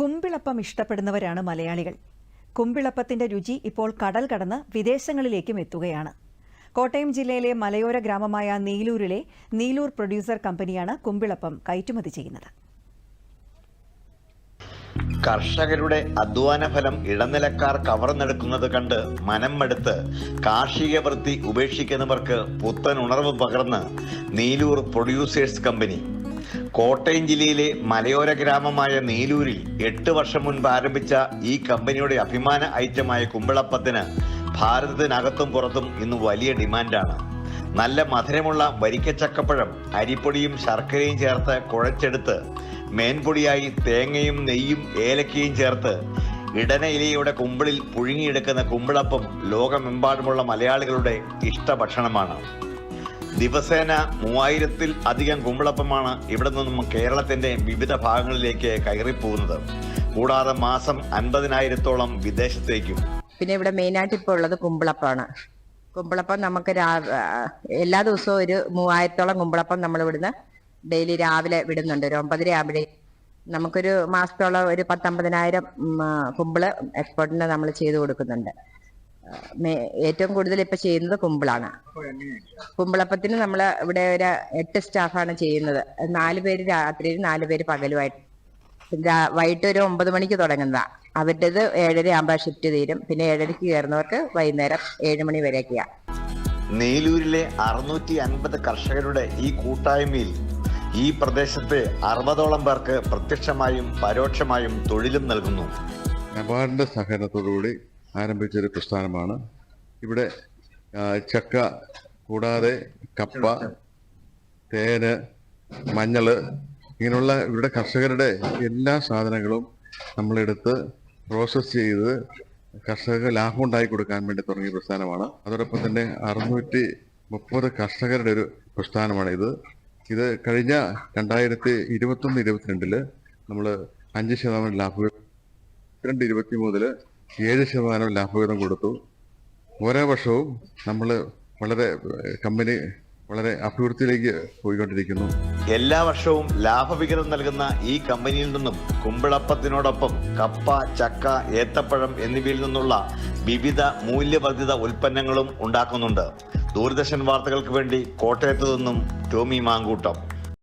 കുമ്പിളപ്പം ഇഷ്ടപ്പെടുന്നവരാണ് മലയാളികൾ. കുമ്പിളപ്പത്തിന്റെ രുചി ഇപ്പോൾ കടൽ കടന്ന് വിദേശങ്ങളിലേക്കും എത്തുകയാണ്. കോട്ടയം ജില്ലയിലെ മലയോര ഗ്രാമമായ നീലൂരിലെ നീലൂർ പ്രൊഡ്യൂസർ കമ്പനിയാണ് കുമ്പിളപ്പം കയറ്റുമതി ചെയ്യുന്നത്. കർഷകരുടെ അധ്വാന ഫലം ഇടനിലക്കാർ കവർന്നെടുക്കുന്നത് കണ്ട് മനം മടുത്ത് കാർഷിക വൃത്തി ഉപേക്ഷിക്കുന്നവർക്ക് പുത്തൻ ഉണർവ് പകർന്ന് നീലൂർ പ്രൊഡ്യൂസേഴ്സ് കമ്പനി കോട്ടയം ജില്ലയിലെ മലയോര ഗ്രാമമായ നീലൂരിൽ എട്ട് വർഷം മുൻപ് ആരംഭിച്ച ഈ കമ്പനിയുടെ അഭിമാന ഐറ്റമായ കുമ്പിളപ്പത്തിന് ഭാരതത്തിനകത്തും പുറത്തും ഇന്ന് വലിയ ഡിമാൻഡാണ്. നല്ല മധുരമുള്ള വരിക്കച്ചക്കപ്പഴം അരിപ്പൊടിയും ശർക്കരയും ചേർത്ത് കുഴച്ചെടുത്ത് മേൻപൊടിയായി തേങ്ങയും നെയ്യും ഏലക്കയും ചേർത്ത് ഇടന ഇലയുടെ കുമ്പിളിൽ പുഴുങ്ങിയെടുക്കുന്ന കുമ്പിളപ്പം ലോകമെമ്പാടുമുള്ള മലയാളികളുടെ ഇഷ്ടഭക്ഷണമാണ് ദിവസേന മൂവായിരത്തിൽ അധികം കുമ്പളപ്പമാണ് ഇവിടെ നിന്നും കേരളത്തിന്റെ വിവിധ ഭാഗങ്ങളിലേക്ക് കയറിപ്പോകുന്നത്. കൂടാതെ മാസം അൻപതിനായിരത്തോളം വിദേശത്തേക്കും. പിന്നെ ഇവിടെ മെയിനായിട്ട് ഇപ്പോൾ ഉള്ളത് കുമ്പളപ്പാണ്. കുമ്പിളപ്പം നമുക്ക് എല്ലാ ദിവസവും ഒരു മൂവായിരത്തോളം കുമ്പളപ്പം നമ്മൾ ഇവിടുന്ന് ഡെയിലി രാവിലെ വിടുന്നുണ്ട്. ഒരു ഒമ്പതര ആകുമ്പോഴേ നമുക്കൊരു മാസത്തോളം ഒരു പത്തമ്പതിനായിരം കുമ്പിൾ എക്സ്പോർട്ടിന് നമ്മൾ ചെയ്തു കൊടുക്കുന്നുണ്ട്. ഏറ്റവും കൂടുതൽ ഇപ്പൊ ചെയ്യുന്നത് കുമ്പിളാണ്. കുമ്പിളപ്പത്തിന് നമ്മൾ ഇവിടെ ഒരു എട്ട് സ്റ്റാഫാണ് ചെയ്യുന്നത്. നാല് പേര് രാത്രിയിൽ നാല് പേര് പകലുമായിട്ട്. വൈകിട്ട് ഒരു ഒമ്പത് മണിക്ക് തുടങ്ങുന്നതാ. അവരുടേത് ഏഴര ആകുമ്പോൾ ഷിഫ്റ്റ് തീരും. പിന്നെ ഏഴരയ്ക്ക് കയറുന്നവർക്ക് വൈകുന്നേരം ഏഴ് മണി വരെയൊക്കെയാ. നീലൂരിലെ അറുന്നൂറ്റി അൻപത് കർഷകരുടെ ഈ കൂട്ടായ്മയിൽ ഈ പ്രദേശത്തെ അറുപതോളം പേർക്ക് പ്രത്യക്ഷമായും പരോക്ഷമായും തൊഴിലും നൽകുന്നു. നബാർഡിന്റെ സഹകരണത്തോടുകൂടി ആരംഭിച്ച ഒരു പ്രസ്ഥാനമാണ്. ഇവിടെ ചക്ക കൂടാതെ കപ്പ തേന് മഞ്ഞൾ ഇങ്ങനെയുള്ള ഇവരുടെ കർഷകരുടെ എല്ലാ സാധനങ്ങളും നമ്മളെടുത്ത് പ്രോസസ്സ് ചെയ്ത് കർഷകർക്ക് ലാഭം ഉണ്ടായി കൊടുക്കാൻ വേണ്ടി തുടങ്ങിയ പ്രസ്ഥാനമാണ്. അതോടൊപ്പം തന്നെ അറുന്നൂറ്റി മുപ്പത് കർഷകരുടെ ഒരു പ്രസ്ഥാനമാണ് ഇത് ഇത് കഴിഞ്ഞ രണ്ടായിരത്തി ഇരുപത്തൊന്ന് ഇരുപത്തിരണ്ടിൽ നമ്മൾ അഞ്ച് ശതമാനം ലാഭം രണ്ട് ഇരുപത്തി മൂന്നിൽ ഏഴ് ശതമാനം ലാഭവിഹിതം കൊടുത്തു. ഓരോ വർഷവും നമ്മൾ വളരെ കമ്പനി വളരെ അഭിവൃദ്ധിയിലേക്ക് പോയിക്കൊണ്ടിരിക്കുന്നു. എല്ലാ വർഷവും ലാഭവിഹിതം നൽകുന്ന ഈ കമ്പനിയിൽ നിന്നും കുമ്പിളപ്പത്തിനോടൊപ്പം കപ്പ ചക്ക ഏത്തപ്പഴം എന്നിവയിൽ നിന്നുള്ള വിവിധ മൂല്യവർദ്ധിത ഉൽപ്പന്നങ്ങളും ഉണ്ടാക്കുന്നുണ്ട്. ദൂരദർശൻ വാർത്തകൾക്ക് വേണ്ടി കോട്ടയത്തു നിന്നും ടോമി മാങ്കൂട്ടം.